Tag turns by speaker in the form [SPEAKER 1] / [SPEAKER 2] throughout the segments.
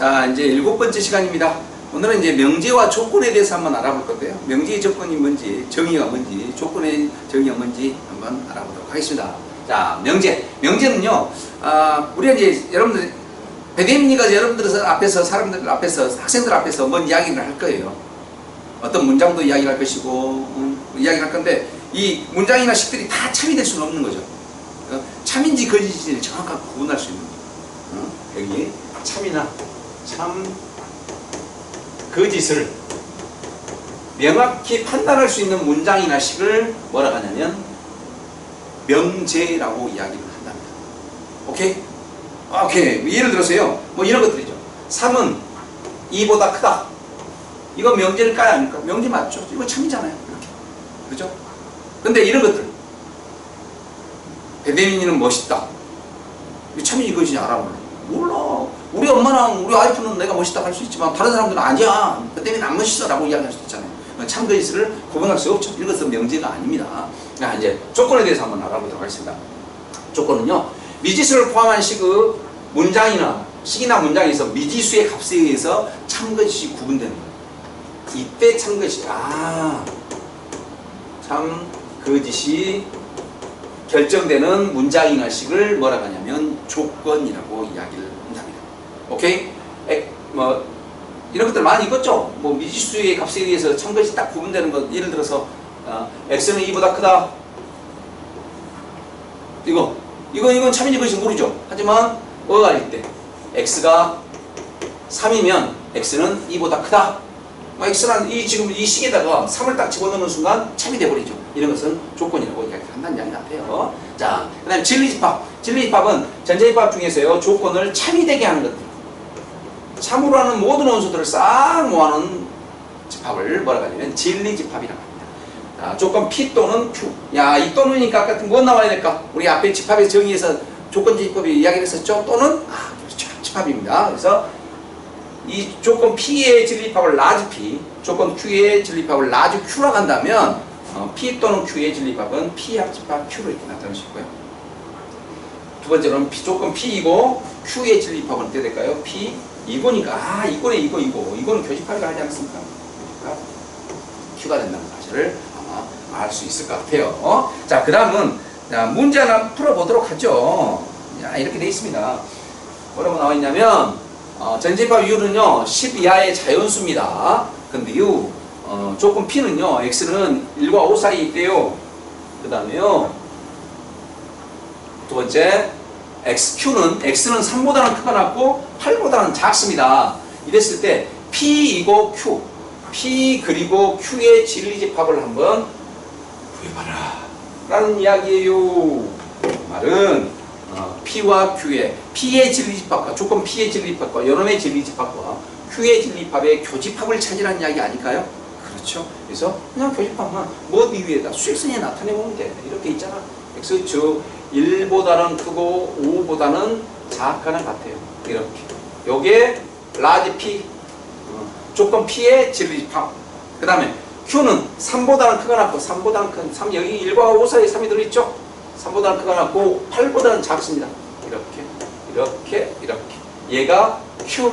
[SPEAKER 1] 자, 이제 일곱 번째 시간입니다. 오늘은 이제 명제와 조건에 대해서 한번 알아볼 건데요. 명제의 조건이 뭔지, 정의가 뭔지, 조건의 정의가 뭔지 한번 알아보도록 하겠습니다. 자, 명제. 명제는요, 아, 우리가 이제 여러분들, 배대민이가 여러분들 앞에서, 사람들 앞에서, 학생들 앞에서 뭔 이야기를 할 거예요. 어떤 문장도 이야기를 할 것이고, 음, 이야기를 할 건데, 이 문장이나 식들이 다 참이 될 수는 없는 거죠. 어, 참인지 거짓인지를 정확하게 구분할 수 있는 거예요. 어? 여기 참이나 참 거짓을 명확히 판단할 수 있는 문장이나 식을 뭐라 하냐면 명제라고 이야기를 한답니다. 오케이? 오케이. 예를 들어서요. 뭐 이런 것들이죠. 3은 2보다 크다. 이거 명제일까요? 아닙니까? 명제 맞죠? 이거 참이잖아요. 이렇게. 그죠? 근데 이런 것들. 배대민이는 멋있다. 이거 참인지 거짓인지 알아볼래? 몰라. 우리 와이프는 내가 멋있다 할 수 있지만 다른 사람들은 아니야. 배대민 안 멋있어 라고 이야기할 수 있잖아요. 참 거짓을 구분할 수 없죠. 이것은 명제가 아닙니다. 자, 이제 조건에 대해서 한번 알아보도록 하겠습니다. 조건은요. 미지수를 포함한 식의 문장이나 식이나 문장에서 미지수의 값에 의해서 참거짓이 구분되는 거예요. 이때 참거짓 아 참거짓이 결정되는 문장이나 식을 뭐라고 하냐면 조건이라고 이야기를 한답니다. 오케이? 에, 뭐 이런 것들 많이 읽었죠? 뭐 미지수의 값에 의해서 참것이 딱 구분되는 것 예를 들어서 어, x는 2보다 크다 이거 이건 이건 참인지 것이 모르죠. 하지만 어가 일때 x가 3이면 x는 2보다 크다. 뭐 x는 이 지금 이 식에다가 3을 딱 집어넣는 순간 참이 돼버리죠. 이런 것은 조건이라고 이야기한다는 이야기 같아요. 자, 그 다음에 진리집합. 진리집합은 전제집합 중에서요 조건을 참이 되게 하는 것들. 참으로 하는 모든 원소들을 싹 모아놓은 집합을 뭐라고 하냐면 진리 집합이라고 합니다. 자, 조건 P 또는 Q. 야, 이 또는이니까 아까 뭐 나와야 될까? 우리 앞에 집합의 정의에서 조건집합이 이야기를 했었죠? 또는 아, 그렇죠. 집합입니다. 그래서 이 조건 P의 진리 집합을 라지 P, 조건 Q의 진리 집합을 라지 Q라고 한다면 어, P 또는 Q의 진리 집합은 P 합집합 Q로 이렇게 나타낼 수 있고요. 두 번째로는 P, 조건 P이고 Q의 진리 집합은 어떻게 될까요? P 이거니까 아 이거네 이거 이거 이거는 교집합이라 하지 않습니까? 그러니까 Q가 된다는 사실을 아마 알 수 있을 것 같아요. 어? 자, 그 다음은 문제 하나 풀어보도록 하죠. 야, 이렇게 돼 있습니다. 뭐라고 나와 있냐면 어, 전집합 이유는요 10 이하의 자연수입니다. 근데요 어, 조건 P는요 X는 1과 5 사이에 있대요. 그 다음에요 두 번째 XQ는 X는 3보다는 크가 낮고 8보다는 작습니다. 이랬을 때 P이고 Q, P 그리고 Q의 진리집합을 한번 구해봐라 라는 이야기예요. 말은 어, P와 Q의 P의 진리집합과 조건 P의 진리집합과 여놈의 진리집합과 Q의 진리집합의 교집합을 찾으라는 이야기 아닐까요? 그렇죠. 그래서 그냥 교집합만 뭐 위에다 수익선에 나타내보면 돼. 이렇게 있잖아. X 저 1보다는 크고 5보다는 작거나 같아요. 이렇게. 요게 라지 P 어, 조건 P의 진리집합. 그 다음에 Q는 3보다는 크가 낮고 3보다는 큰 3, 여기 1과 5 사이에 3이 들어있죠? 3보다는 크가 낮고 8보다는 작습니다. 이렇게 이렇게 이렇게 얘가 Q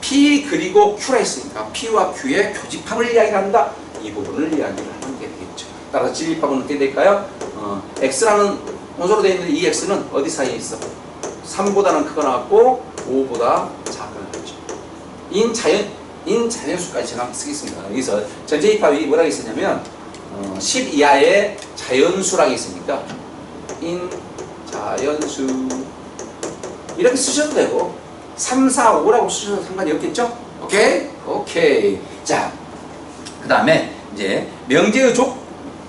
[SPEAKER 1] P 그리고 Q라 했으니까 P와 Q의 교집합을 이야기한다. 이 부분을 이야기를 하는 게 되겠죠. 따라서 진리집합은 어떻게 될까요? 어, X라는 원소로 되어 있는 이 X는 어디 사이에 있어? 3보다는 크가 낮고 5보다 작거나 같죠. 인 자연 인 자연수까지 제가 쓰겠습니다. 여기서 전제입합이 뭐라고 있었냐면 어, 10 이하의 자연수라고 있으니까 인 자연수 이렇게 쓰셔도 되고 3, 4, 5라고 쓰셔도 상관이 없겠죠? 오케이? 오케이. 자, 그 다음에 이제 명제의 조,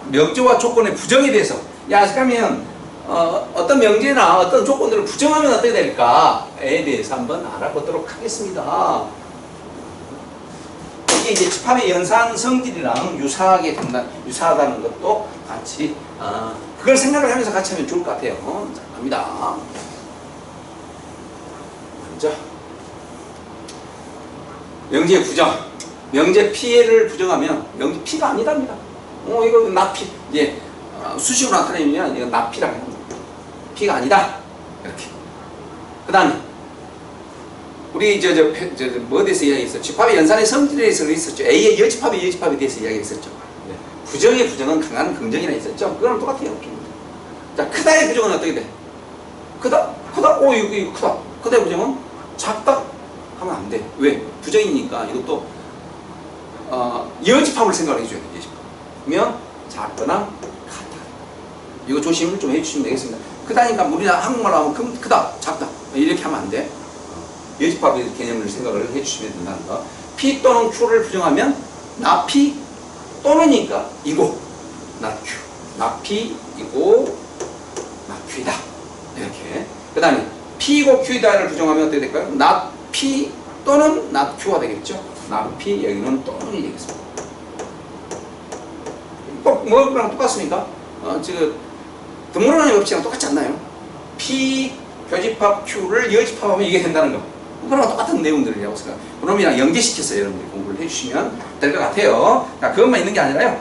[SPEAKER 1] 명제와 조건의 부정에 대해서 야, 그러면 어, 어떤 명제나 어떤 조건들을 부정하면 어떻게 될까에 대해서 한번 알아보도록 하겠습니다. 이게 이제 집합의 연산 성질이랑 유사하게 된다, 유사하다는 것도 같이 어, 그걸 생각을 하면서 같이 하면 좋을 것 같아요. 자, 갑니다. 먼저 명제 부정. 명제 피해를 부정하면 명제 피가 아니답니다. 어 이거 나피 이제 어, 수식으로 나타내면 이거 나피라고 합니다. 피가 아니다. 이렇게. 그 다음에 우리 저저 뭐 대해서 이야기했어? 집합의 연산의 성질에 대해서 있었죠. A의 여집합의 여집합에 대해서 이야기했었죠. 네. 부정의 부정은 강한 긍정이라 했었죠. 그거랑 똑같아요. 자 크다의 부정은 어떻게 돼? 크다? 크다? 오 이거, 이거 크다. 크다의 부정은 작다? 하면 안 돼. 왜? 부정이니까 이것도 어, 여집합을 생각을 해줘야 돼. 여집합. 그러면 작거나 크다. 이거 조심을 좀 해주시면 되겠습니다. 크다니까 우리나 한국말로 하면 크, 크다, 작다 이렇게 하면 안 돼. 여집합의 개념을 생각을 해주시면 된다는 거. P 또는 Q를 부정하면 나 P 또는이니까 이고 나 Q, 나 P 이고 나 Q이다. 이렇게. 그 다음에 P이고 Q이다를 부정하면 어떻게 될까요? 나 P 또는 나 Q가 되겠죠. 나 P 여기는 또는이 되겠습니다. 꼭 뭐랑 똑같습니까? 어, 지금 드물어나의 법칙이랑 똑같지 않나요? P 교집합 Q를 여집합하면 이게 된다는 거. 그거랑 똑같은 내용들이라고 생각. 그놈이랑 연계시켜서 여러분들이 공부를 해주시면 될 것 같아요. 자, 그것만 있는 게 아니라요.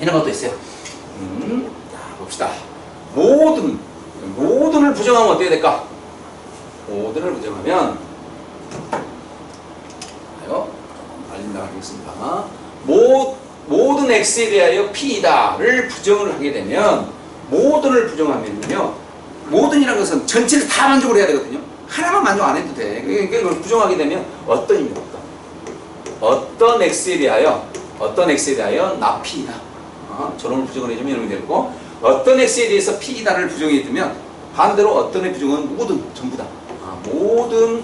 [SPEAKER 1] 이런 것도 있어요. 음, 자, 봅시다. 모든, 모든을 부정하면 어떻게 될까? 모든을 부정하면, 봐요. 알린다 하겠습니다. 모, 모든 x에 대하여 p이다를 부정을 하게 되면, 모든을 부정하면요. 모든이라는 것은 전체를 다 만족을 해야 되거든요. 하나만 만족 안 해도 돼. 그러니까 이걸 부정하게 되면? 어떤. 어떤 x에 대하여 어떤 x에 대하여 나 p이다. 어, 저놈을 부정을 해주면 이름이 되고 어떤 x에 대해서 p이다를 부정해 두면 반대로 어떤 의 부정은 모든 전부다. 아, 모든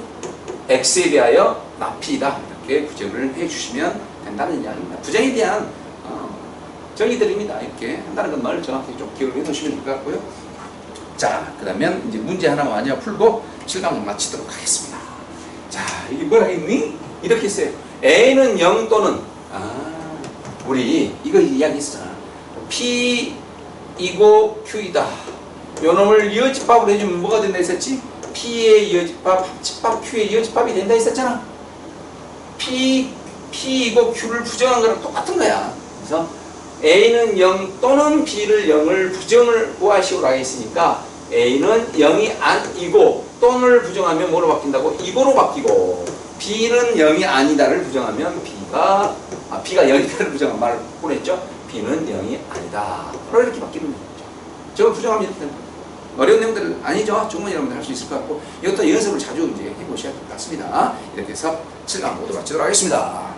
[SPEAKER 1] x에 대하여 나 p이다 이렇게 부정을 해주시면 된다는 이야기입니다. 부정에 대한 어, 정의들입니다. 이렇게 한다는 것만 정확히 좀 기억을 해두시면 될 것 같고요. 자, 그러면 이제 문제 하나만 완전 풀고 7강 마치도록 하겠습니다. 자, 이게 뭐라 했니? 이렇게 했어요. A는 0 또는 아, 우리 이거 이야기했잖아. P 이고 Q이다. 요 놈을 이어집합으로 해주면 뭐가 된다 했었지? P의 이어집합, 합집합, Q의 이어집합이 된다 했었잖아. P, P이고 Q를 부정한 거랑 똑같은 거야. 그래서 A는 0 또는 B를 0을 부정을 구하시오로 하겠으니까 A는 0이 아니고 또는을 부정하면 뭐로 바뀐다고? 이거로 바뀌고 B는 0이 아니다를 부정하면 B가 아, B가 0이다를 부정한 말을 보냈죠. B는 0이 아니다. 이렇게 바뀌는 거죠. 이렇게 됩니다. 어려운 내용들 아니죠. 충분히 여러분들 할 수 있을 것 같고 이것도 연습을 자주 이제 해보셔야 될 것 같습니다. 이렇게 해서 7강 모두 마치도록 하겠습니다.